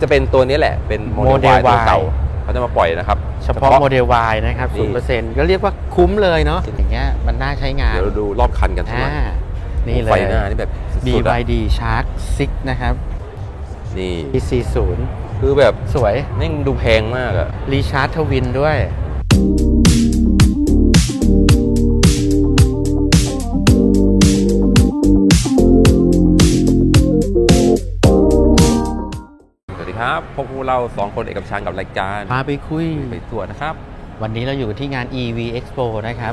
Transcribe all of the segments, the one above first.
จะเป็นตัวนี้แหละ เป็นโมเดล Model วายตัว Y เก่าเขาจะมาปล่อยนะครับ เฉพาะโมเดล Y นะครับนี่0%ก็เรียกว่าคุ้มเลยเนาะอย่างเงี้ยมันน่าใช้งาน เดี๋ยวเราดูรอบคันกันสักหอ่าน่อยนี่เลไฟยหน้านี่แบบสุดๆอะ BYD Shark 6 นะครับ นี่ PC0 คือแบบสวยแม่งดูแพงมากอะรีชาร์จทวินด้วยสวั สดีครับพวกเราสองคนเอกกับชางกับรายการพาไปคุยไปตรวจนะครับ วันนี้เราอยู่ที่งาน EV Expo นะครับ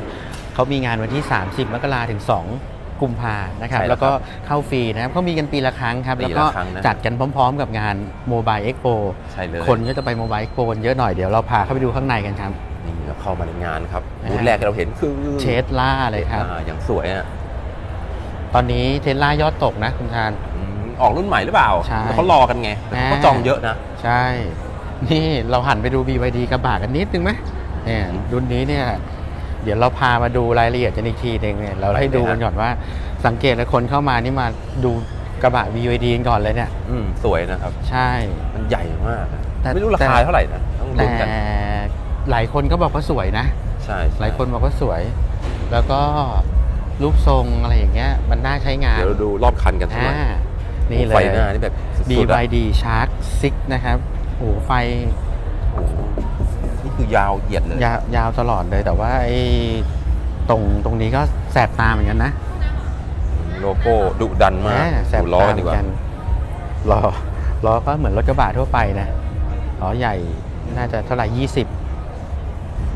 เขามีงานวันที่ 30 มกราถึง 2กุมภานะครับใช่แล้วแล้วก็เข้าฟรีนะครับเขามีกันปีละครั้งครับปีแล้วละก็ครั้งนะจัดกันพร้อมๆ กับงาน Mobile Expo ใช่เลยคนก็จะไป Mobile Expo กันเยอะหน่อย เดี๋ยวเราพาเข้าไปดูข้างในกันครับ นี่เราเข้ามาในงานครับอ่าบูธแรกที่เราเห็นคือเชสล่าเลยครับอ่าอย่างสวยอะตอนนี้เทสลายอดตกนะคุณชาน อืมออกรุ่นใหม่หรือเปล่าใช่เขารอกันไงแต่เขาก็จองเยอะนะ ใช่ นี่เราหันไปดู BYD กระบะกันนิดนึงไหมเนี่ยรุ่นนี้เนี่ย เดี๋ยวเราพามาดูรายละเอียดกันอีกทีหนึงเนี่ยเราให้ดูกันก่อนว่าสังเกตแล้วคนเข้ามานี่มาดูกระบะ BYD กันก่อนเลยเนี่ย อืมสวยนะครับ ใช่ มันใหญ่มากอะแต่ไม่รู้ราคาแต่เท่าไหร่นะต้องแต่ลุ้นกันหลายคนก็บอกว่าสวยนะ ใช่หลายคนบอกว่าสวย แล้วก็รูปทรงอะไรอย่างเงี้ย มันน่าใช้งาน เดี๋ยวเราดูรอบคันกันสักหน่อ่าอย นี่เลยไฟหน้านี่แบบสุดๆอะ BYD Shark 6นะครับโอ้โหไฟโอ้โหนี่คือยาวเหยียดเลยยาวยาวตลอดเลยแต่ว่าไอ้ตรงตรงนี้ก็แสบตาเหมือนกันนะ โลโก้ดุดันมากอ่แสบดูล้อตากันเหดีมืกอนว่ากันล้อล้อก็เหมือนรถกระบะทั่วไปนะล้อใหญ่น่าจะเท่าไหร่ยี่สิบ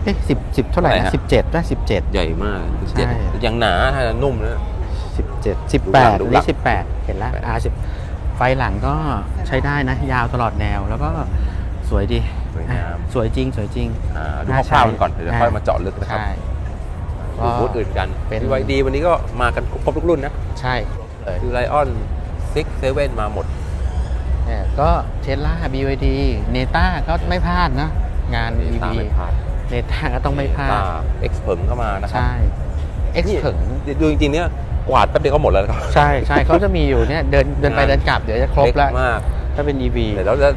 เอ๊ะสิบสิบเท่าไหร่นะสิบเจ็ดนะสิบเจ็ดใหญ่มากใช่เจ็ดยังหนาถ้านุ่มนะ สิบเจ็ดสิบดูแปหลัดงดูหลังนี่สิบแปดเห็นแล้ว18อ่าสิบไฟหลังก็ใช้ได้นะ ยาวตลอดแนวแล้วก็สวยดีสวยงามสวยจริง สวยจริง อ่าดูน่าคร่าวๆใช้กันก่อนเดี๋ยวค่อยมาเจาะลึกนะครับใช่ ดูบูธอื่นกันเป็นบีวดีวันนี้ก็มากันครบทุกรุ่นนะใช่เลยคือไลออนซิกเซเว่นมาหมด เนี่ยก็เทสลา BYD เนต้าก็ไม่พลาดนะ งาน EV ตามไม่พลาดเนต้าก็ต้องไม่พลาด เอ็กซ์เพิงก็มานะครับใช่ X นี่เผิงดูจริงๆเนี่ย กวาดแป๊บเดียวก็หมดแล้วนะครับใช่ใช่เขาจะมีอยู่เนี่ยเดินเดินไปงานเดินกลับเดี๋ยวจะครบแล้วเล็กมากถ้าเป็น EV เดี๋ยวเราจะ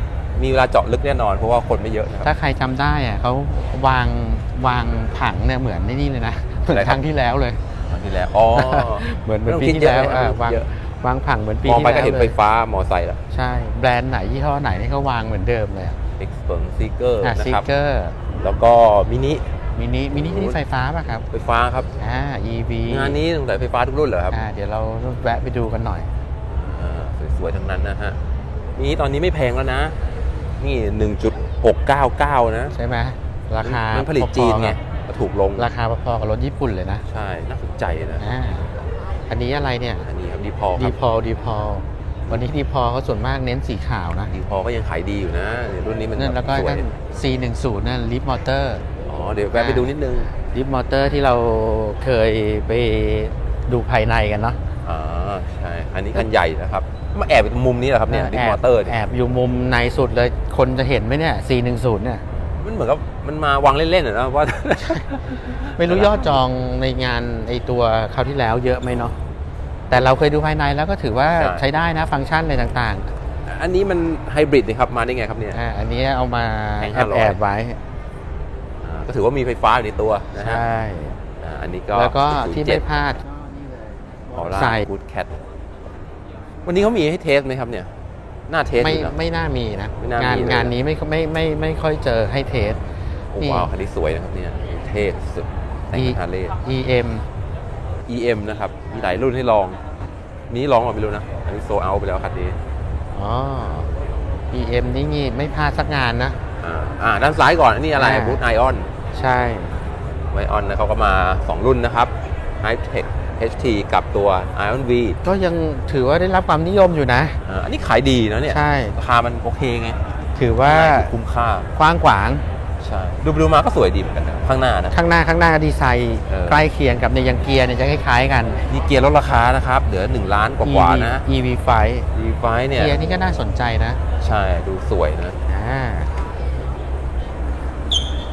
มีเวลาเจาะลึกแน่นอนเพราะว่าคนไม่เยอะนะครับ ถ้าใครจำได้อะเขาวางวางผังเนี่ยเหมือนในนี่เลยนะเหมือนอะไรคครับรั้งที่แล้วเลย ครั้งที่แล้วอ๋อ เหมือนเหมือนไม่ปีต้องคิดที่แล้วเยอะอะไม่ต้องวางคิดเยอะ วางผังเหมือนปีมองที่ไปแล้วก็เห็นเลไฟยฟ้ามอไซค์แล้ว ใช่แบรนด์ไหนยี่ห้อไหนนี่เขาวางเหมือนเดิมเลยอะเอ็กซ์เพิงซีเกอร์อะนะซิครับ เกอร์แล้วก็มินิ มินิมินินี่ไฟฟ้าป่ะครับ ไฟฟ้าครับอ่า EV งานนี้สงสัยไฟฟ้าทุกรุ่นเหรอครับอ่าเดี๋ยวเราแวะไปดูกันหน่อยอ่าสวยๆทั้งนั้นนะฮะนี่ตอนนี้ไม่แพงแล้วนะ นี่1.699นะ ใช่ไหมราคามันผลิตพอๆจีนไงกับถูกลงราคาพอๆกับรถญี่ปุ่นเลยนะ ใช่ น่าสนใจนะอ่าอันนี้อะไรเนี่ย อันนี้ครับดีพอคดีรับพอดีพอวันนี้ดีพอเขาส่วนมากเน้นสีขาวนะดีพอก็ยังขายดีอยู่นะรุ่นนี้มันนั่นแล้วก็สวยนั่น C10 นั่นลิฟมอเตอร์ อ๋อเดี๋ยวแวะไปดูนิดนึงลิฟมอเตอร์ที่เราเคยไปดูภายในกันเนาะอ่าใช่อันนี้คันใหญ่นะครับมาแอบอยู่ตรงมุมนี้เหรอครับเนี่ยดิแอมอบเตอร์เนี่ยแอบอยู่มุมในสุดเลยคนจะเห็นไหมเนี่ย C10 เนี่ยมันเหมือนกับมันมาวางเล่นๆอะนะว่าไม่รู้ยอดจองในงานไอตัวคราวที่แล้วเยอะไหมเนาะแต่เราเคยดูภายในแล้วก็ถือว่าใช่ใช้ได้นะฟังก์ชันอะไรต่างอันนี้มันไฮบริดนี่ครับมาได้ไงครับเนี่ยๆอ่าอันนี้เอามาแพงแอบ500แอบไว้อ่า ก็ถือว่ามีไฟฟ้าอยู่ในตัวนะฮะใช่ อ่าอันนี้ก็แล้วก็ที่เจ็ไม่ดพลาด ออร่าใส่ กูดแคทวันนี้เขามีให้เทสไหมครับเนี่ยหน้าเทสไม่อยู่นะ ไม่น่ามีนะ ไม่น่ามีงานเลย งานนี้ไม่ไม่ไม่ไม่ค่อยเจอให้เทส โอ้นี่ ว้าวคันนี้สวยนะครับเนี่ยเท่สุดแต่ง E ฮาร์เลย์ EM EM นะครับ มีหลายรุ่นให้ลองมีลองหรือไม่รู้นะ อันนี้โซเอาไปแล้วคันนี้ อ๋อ EM นี่นี่ไม่พลาดสักงานนะ อ่าอ่าด้านซ้ายก่อนอันนี้อะไรอ่า บูทไอออน ใช่ไวออนนะเขาก็มา 2 รุ่นนะครับ High Tech HT กับตัว Ion V ก็ยังถือว่าได้รับความนิยมอยู่นะอ่าอันนี้ขายดีนะเนี่ย ใช่ ราคามันโอเคไง ถือว่าคุ้มค่ากว้างขวาง ใช่ ดูไปดูมาก็สวยดีเหมือนกันนะข้างหน้านะ ข้างหน้าข้างหน้าดีไซน์เออใกล้เคียงกับในยังเกียร์เนี่ยจะคล้ายๆ กัน นี่เกียร์ลดราคานะครับ เหลือ 1 ล้านกว่าๆนะ EV ไฟดีไฟเนี่ย เกียร์นี่ก็น่าสนใจนะ ใช่ ดูสวยนะ อ่าอะ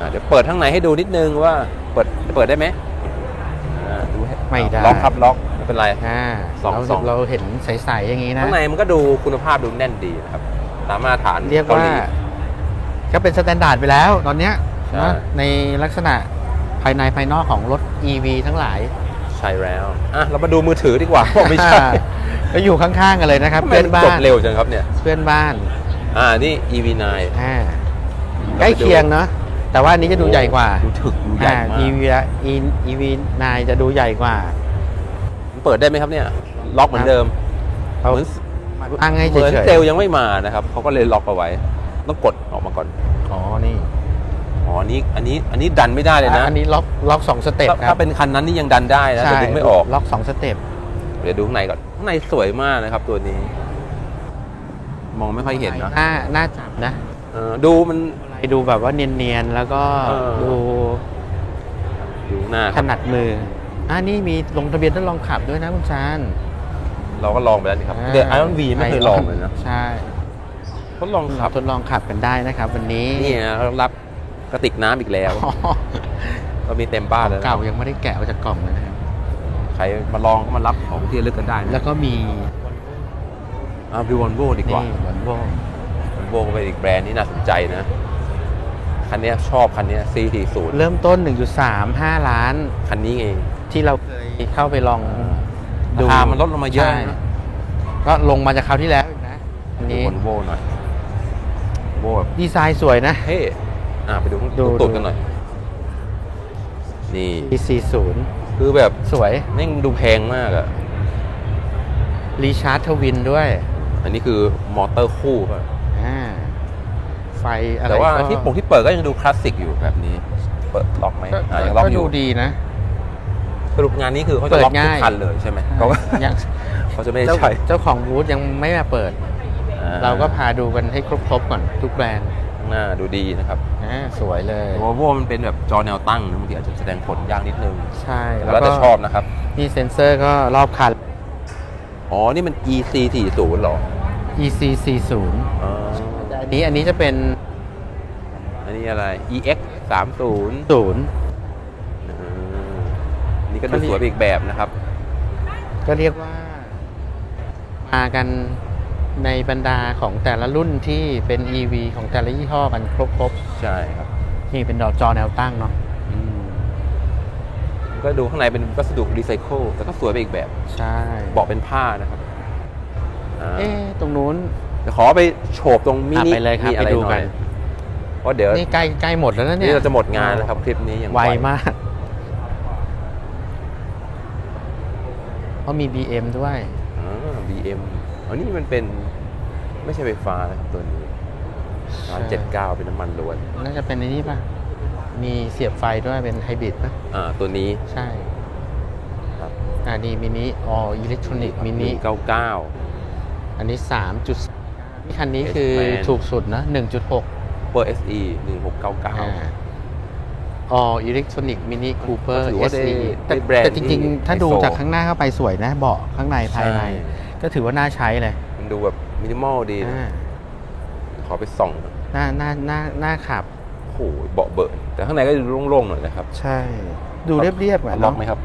เดี๋ยวเปิดข้างในให้ดูนิดนึงว่าเปิดเปิดได้ไหมอ่าดูให้ไม่ได้ ล็อกครับล็อกไม่เป็นไร อ่าสองเราสอง เราเห็นใสๆอย่างนี้นะ ข้างในมันก็ดูคุณภาพดูแน่นดีนะครับตามมาตรฐานเรียกว่าหลี ก็เป็นสแตนดาร์ดไปแล้วตอนเนี้ยใช่ นะในลักษณะภายในภายนอกของรถ EV ทั้งหลายใช่แล้วอะเรามาดูมือถือดีกว่า ไม่ใช่ก็อยู่ข้างๆกันเลยนะครับทำไมเพื่อนมันบ้าจนบเร็วจังครับเนี่ยเพื่อนบ้านอ่านี่ EV9 อ่าใกล้เคียงเนาะ แต่ว่าอันนี้จะดูใหญ่กว่าดูถึกดูใหญ่อ่ามาก EV EV 9จะดูใหญ่กว่ามันเปิดได้ไหมครับเนี่ย ล็อกเหมือนเดิมเขาเหมือนตั้งให้เหมือนเฉยเซลล์ยังไม่มานะครับเขาก็เลยล็อกเอาไว้ ต้องกดออกมาก่อนๆอ๋อ นี่ อ๋ออันนี้อันนี้ อันนี้ดันไม่ได้เลยนะ อันนี้ล็อก ล็อกสองสเต็ปถ้าครัถ้าบเป็นคันนั้นนี่ยังดันได้นะแต่ดึงไม่ออก ล็อกสองสเต็ป เดี๋ยวดูข้างในก่อน ข้างในสวยมากนะครับตัวนี้ มองไม่ค่อยเห็นเนอะหน้าหน้าจับนะเออดูมัน ไปดูแบบว่าเนียนๆ แล้วก็เออ ดูดูหน้าคถรับนัดมืออ่านี่มีลงทะเบียนทดลองขับด้วยนะคุณชานเราก็ลองไปแล้วนี่ครับเดี๋ยวไอรอนวีไม่เคยลองเลยนะใช่ทดลองขับทดลองขับกันได้นะครับ วันนี้นี่นะเรารับกระติกน้ำอีกแล้ว อ๋อเรามีเต็มบ้านแล้วนะเก่ายังไม่ได้แกะออกจากกล่องเลยนะครับ ใครมาลองก็มารับของที่ระลึกกันได้นะแล้วก็มีเอาดูวอลโวดีกว่า นี่วันโววอล โวก็เป็นอีกแบรนด์ที่น่าสนใจนะ คันเนี้ยชอบคันเนี้ย C40 เริ่มต้น 1.35 ล้าน คันนี้เอง ที่เราเคยเข้าไปลองดูราคามันลดลงมาเยอะใช่นะก็ลงมาจากคราวที่แล้วอีกนะอันดูนี้วอลโวหน่อยโวแบบดีไซน์สวยนะ เท่อะไปดูข้างดูตูดดู กันหน่อย นี่ E40 คือแบบสวยแม่งดูแพงมากอะรีชาร์จทวินด้วย อันนี้คือมอเตอร์คู่ป่ะ อ่าไฟอะไรแต่ว่าก็ที่ปุ่มที่เปิดก็ยังดูคลาสสิกอยู่แบบนี้ เปิดล็อกไหมก็อะยังล็อกก็อดูยู่ดีนะ สรุปงานนี้คือเขาเปิจะดล็อกทุง่ากยคันเลยใช่ไหมเขาก็ยังเขาจะไม่ได้เจ้าใช้เจ้าของบูธยังไม่มาเปิด อ่เราก็พาดูกันให้ครบๆก่อนทุกแบรนด์ข้างหน้าดูดีนะครับอ่าสวยเลยวอลโวมันเป็นแบบจอแนวตั้งนะบางทีอาจจะแสดงผลยากนิดนึงใช่แล้วแต่ชอบนะครับนี่เซ็นเซอร์ก็รอบคัน อ๋อ นี่มัน EC40 เหรอ EC 40อ๋อแต่อั นนี้อันนี้จะเป็นอันนี้อะไร EX30 ศูนย์อืมนี่ก็ดูสวยไปอีกแบบนะครับ ก็เรียกว่า มากันในบรรดาของแต่ละรุ่นที่เป็น EV ของแต่ละยี่ห้อกันครบใช่ครับ ๆนี่เป็นดอกจอแนวตั้งเนาะอืมก็ดูข้างในเป็นวัสดุรีไซเคิลแต่ก็สวยไปอีกแบบ ใช่ เบาะเป็นผ้านะครับอ่าเอ๊ะตรงนู้น เดี๋ยวขอไปโฉบตรงมิอะนิไปเลยครับมีอะไรไปดูหน่กัอยนเพราะเดี๋ยวนี่ใกล้ใกล้หมดแล้วนะเนี่ยนี่เราจะหมดงานนะครับคลิปนี้อย่างไวมาก เพราะมี BM ด้วยอ่า BM อันนี้มันเป็นไม่ใช่ไฟฟ้านะครับตัวนี้ใช่379เป็นน้ำมันล้วนน่าจะเป็นในนี้ป่ะ มีเสียบไฟด้วยเป็นไฮบริดป่ะ อ่าตัวนี้ใช่ครับอ่านี่มินิอออิเล็กทรอนิกส์มินิ99อันนี้3จุดนี่ คันนี้คือ S-Man ถูกสุดนะ 1.6 Super SE อ่า1699อออิเล็กทรอนิกส์มินิคูเปอร์ก็ถือว่าได้ SE แต่ได้แบรนด์แต่จริงที่ๆ ถ้าดูไฮโซ จากข้างหน้าเข้าไปสวยนะ เบาะข้างในภายในใช่ก็ถือว่าน่าใช้เลยมันดูแบบมินิมอลดีนะอ่าขอไปส่องน่าน่าน่าน่าขับ โอ้โหเบาะเบิร์แต่ข้างในก็ดูโล่งๆหน่อยนะครับใช่ ดูเรียบๆอะล็อกเนาะไหมครับ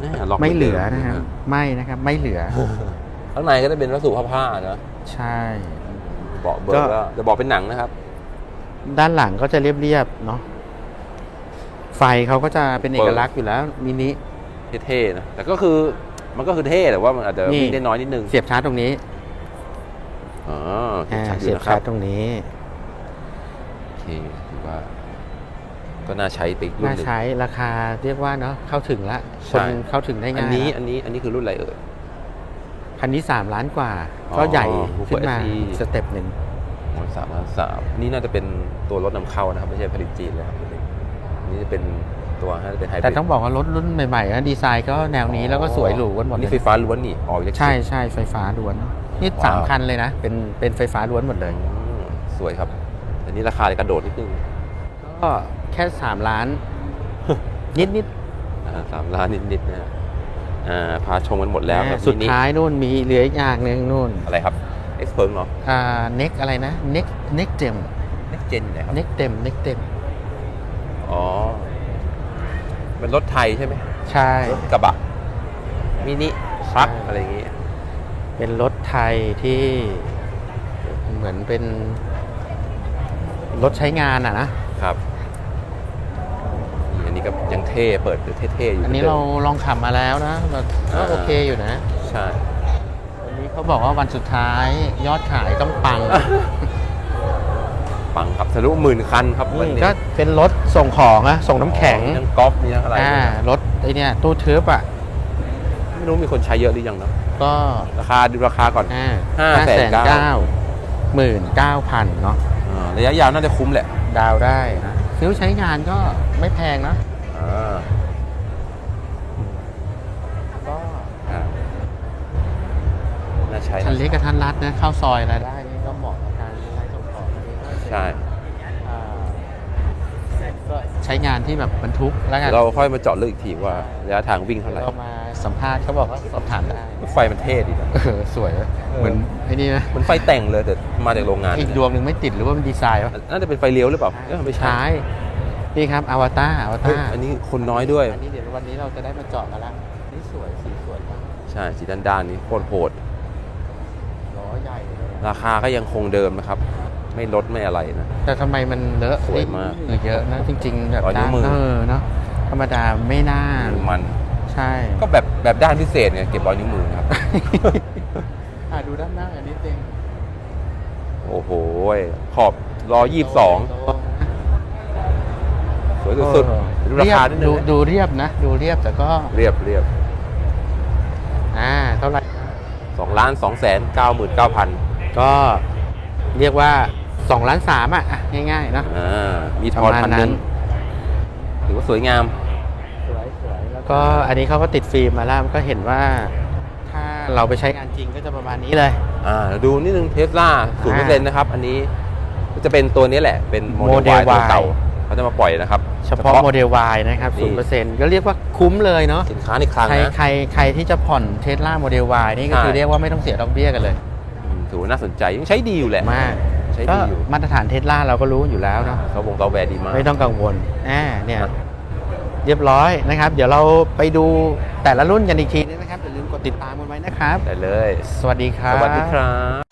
แน่ล็อกไม่เหลือมืดินะครับ ไม่นะครับ ไม่เหลือ ข้างในก็จะเป็นวัสดุผ้าๆนะใช่ เบาะเบิร์ก็ ก็จะเบาะเป็นหนังนะครับ ด้านหลังก็จะเรียบๆเนาะไฟเขาก็จะเป็นเอกลักษณ์อยู่แล้วมินิ เท่ๆนะแต่ก็คือมันก็คือเท่แต่ว่ามันอาจจะนี่ วิ่งได้น้อยนิดนึงเสียบชาร์จตรงนี้อ๋ออ่าชัดอเสียยู่บนะคชารัร์บจตรงนี้ โอเคถือว่า ก็น่าใช้ไปอีกรุ่นน่าหนึ่ง ใช้ราคาเรียกว่าเนาะเข้าถึงละใช่คนเข้าถึงได้อันง่ายนี้ละอันนี้อันนี้คือรุ่นอะไรเอ่ย คันนี้ 3 ล้านกว่าอ๋อก็ใหญ่ Cooper ขึ้นมา SE อีกสเต็ปหนึ่งสามล้านสามนี่น่าจะเป็นตัวรถนำเข้านะครับ ไม่ใช่ผลิตจีนแล้วครับอันนี่จะเป็นตัวให้เป็นไฮบริดแต่ต้องบอกว่ารถรุ่นใหม่ๆนะดีไซน์ก็แนวนี้แล้วก็สวยหรูกันหมดเลนี่ยไฟฟ้าล้วนนี่ออกจากใช่ใช่ไฟฟ้าล้วนนี่สามว้าวคันเลยนะ เป็นเป็นไฟฟ้าล้วนหมดเลยสวยครับแต่นี่ราคากระโดดนิดนึงก็แค่3ล้าน นิดนิดอ่าสามล้านนิดๆนะฮะอ่า พาชมกันหมดแล้วกับสุดมินิท้ายนู่นมีเหลืออีกอย่างหนึ่งนู่นอะไรครับเอ็กซ์เพิร์เหรออ่าเน็กอะไรนะเน็กเน็กเต็มเน็กเจนไหนครับเน็กเต็มเน็กเต็มอ๋อเป็นรถไทยใช่ไหมใช่รถกระบะมินิทรัคใช่อะไรอย่างงี้เป็นรถไทยที่เหมือนเป็นรถใช้งานอะนะครับนี่อันนี้ ก็ยังเท่เปิดเท่ๆอยู่อันนี้หมืเราดิมลองขับมาแล้วนะเราก็อ่าโอเคอยู่นะ ใช่วันนี้เขาบอกว่าวันสุดท้ายยอดขายต้องปัง ปังครับทะลุหมื่นคันครับวันนี้ก็เป็นรถส่งของนะส่งน้ำแข็งมีทั้งกอล์ฟมีทั้งอะไรอ่ารถไอเนี่ยตู้ทึบอะไม่รู้มีคนใช้เยอะหรือยังเนาะก็ราคาดูราคาก่อนอ่าห้าห้าแสแสนนเก้าเก้าหมื่นเก้าพันเนาะอ่าระยะยาวน่าจะคุ้มแหละ ดาวได้นะซื้อใช้งานก็ไม่แพงนะ อ่าก็อ่าน่าใช้ทันเล็กกับทันรัดนะเข้าซอยอะไรได้นี่ก็เหมาะกับการใช้ส่งของอันนี้ก็เป็นใช่ อ่าก็ใช้งานที่แบบบรรทุกแล้วกันเราค่อยมาเจาะลึกอีกทีว่าระยะทางวิ่งเท่าไหร่ เรามาสัมภาษณ์เขาบอกว่าสอบถามได้รถไฟมันเท่ดีนะ เออสวยนะเหมือนไอ้นี่นะเหมันไฟแต่งเลยแต่มาจากโรงงานอีกดวงหนึ่งไม่ติดหรือว่ามันดีไซน์วะน่าจะเป็นไฟเลี้ยวหรือเปล่าเอ้ยไม่ใช่ใช่ นี่ครับอวตารอวเฮ้ยตารอันนี้คนน้อยด้วย อันนี้เดี๋ยววันนี้เราจะได้มาเจาะกันละนี่สวยสีสวยมากใช่สีด้านๆนี้โคตรโหด ล้อใหญ่เลยราคาก็ยังคงเดิมนะครับ ไม่ลดไม่อะไรนะ แต่ทำไมมันเลอะสวยมากเออเยอะนะจริง ๆ แบบรอยนิ้วมือ เออเนาะธรรมดาไม่น่ามันใช่ ก็แบบแบบด้านพิเศษไงเก็บรอยนิ้วมือนะครับ อะดูด้านหน้าอันนี้เองโอ้โหขอบรอยี่สิบสองส วยสุดๆดูราคาเรีนิยดบนึงนะดูดูเรียบนะ ดูเรียบแต่ก็เรียบเรียบอ่าเท่าไหร่สองล้านสองแสนเก้าหมื่นเก้าพันก็เรียกว่า2ล้านสามอะอะ ง่ายๆเนาะ อ่ามีทปอนระมาณพันหนึ่งนั้น ถือว่าสวยงาม สวยสวยแล้วก็อันนี้เขาก็ติดฟิล์มมาแล้วมันก็เห็นว่า ถ้าเราไปใช้งานจริงก็จะประมาณนี้เลย อ่าดูนิดนึงเทสลาศูนย์เปอร์เซ็นต์นะครับ อันนี้จะเป็นตัวนี้แหละเป็นโมเดล Model วายตัว Y เก่าเขา จะมาปล่อยนะครับ เฉพาะโมเดล Y นะครับนี่0%ก็เรียกว่าคุ้มเลยเนาะสินค้าในคลังใครนะใครใครที่จะผ่อนเทสลาโมเดล Y นี่ก็ใช่คือเรียกว่าไม่ต้องเสียดอกเบี้ยกันเลยอืมถือว่าน่าสนใจยังใช้ดีอยู่แหละมากใช้ก็ดีอยู่มาตรฐานเทสลาเราก็รู้อยู่แล้วเนาะเขาวงซอฟต์แวร์ดีมากไม่ต้องกังวลอ่าเนี่ยครับเรียบร้อยนะครับ เดี๋ยวเราไปดูแต่ละรุ่นกันอีกทีนึงนะครับอย่าลืมกดติดตามกันไว้นะครับได้เลย สวัสดีครับสวัสดีครับ